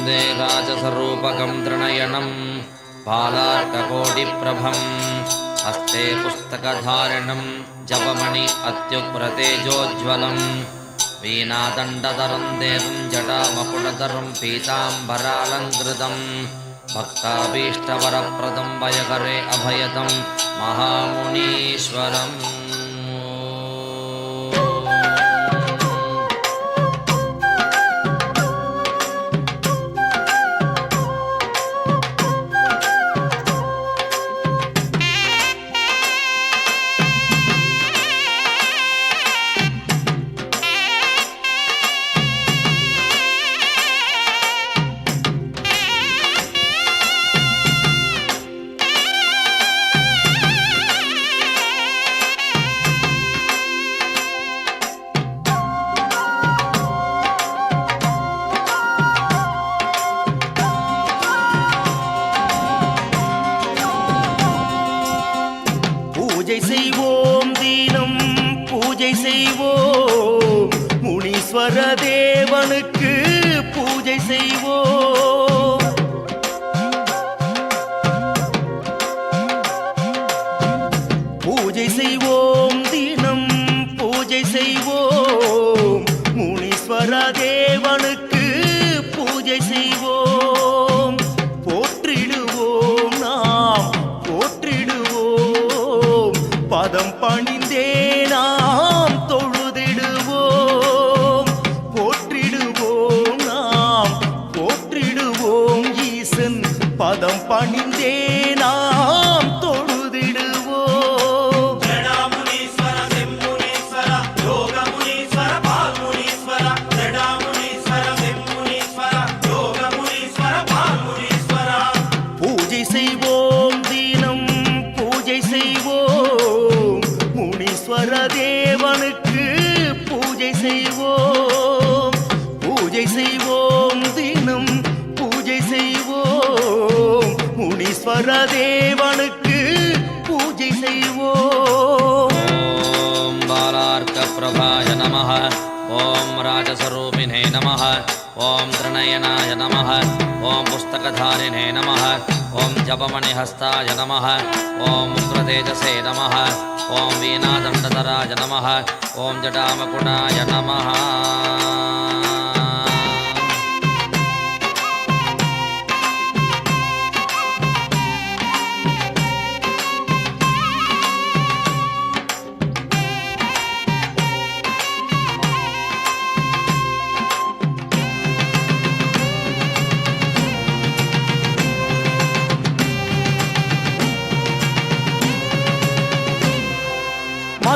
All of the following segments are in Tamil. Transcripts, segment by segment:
वन्दे राजसरूपकं त्रिणयनं बालार्ककोटिप्रभम् हस्ते पुस्तकधारिणं जपमणि अत्युग्रतेजोज्ज्वलम् वीणादण्डधरं देवं जटामकुटधरं पीताम्बरालङ्कृतम् भक्ताभीष्टवरप्रदं वयकरे अभयदं महामुनीश्वरम् பூஜை செய்வோம் தீனம் பூஜை செய்வோம். முனீஸ்வர தேவனுக்கு பூஜை செய்வோம். பூஜை செய்வோம் தினம் பூஜை செய்வோம். முனீஸ்வர தேவனுக்கு பூஜை செய்வோம். பாதம் பணிந்தேனா? பரதேவனுக்கு பூஜை செய்வோம் பூஜை செய்வோம் தினம் பூஜை செய்வோம் முனீஸ்வர தேவனுக்கு பூஜை செய்வோம் பாலார்த்த பிரபாய நம ஓம் ராஜஸ்வரூபினே நம ஓம் திருநயனாய நம ஓம் புஸ்தகதாரிணே நம ஓம் ஜபமணிஹஸ்தாய நம ஓம் முத்ரதேஜசே நம ஓம் வீணாதண்டதராஜ நம ஓம் ஜடாமகுணாய நமஹா.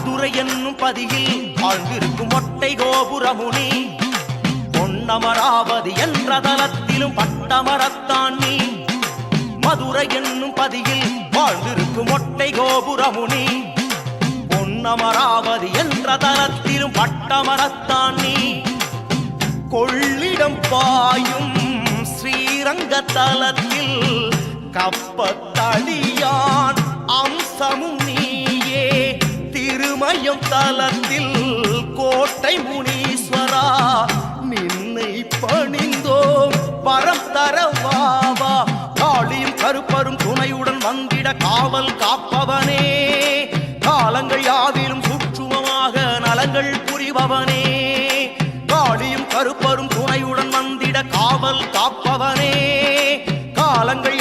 மதுரை என்னும் பதியில் வாழ்ந்திருக்கும் மொட்டை கோபுரமுனி. பொன்னமராவதி என்ற தலத்திலும் பட்டமரத்தான் நீ. மதுரை என்னும் பதியில் வாழ்ந்திருக்கும் மொட்டை கோபுரமுனி. பொன்னமராவதி என்ற தலத்திலும் பட்டமரத்தான் நீ. கொள்ளிடம் பாயும் ஸ்ரீரங்க தலத்தில் கப்பத்தடியான் அம்சமும் திருமயம் தலத்தில் கோட்டை முனீஸ்வரா நின்னை பணிந்தோம் பரம் தரவாவா காளியும் கருப்பரும் துணையுடன் வந்திட காவல் காப்பவனே. காலங்கள் யாவிலும் சுற்றுமமாக நலங்கள் புரிபவனே. காளியும் கருப்பரும் துணையுடன் வந்திட காவல் காப்பவனே. காலங்கள்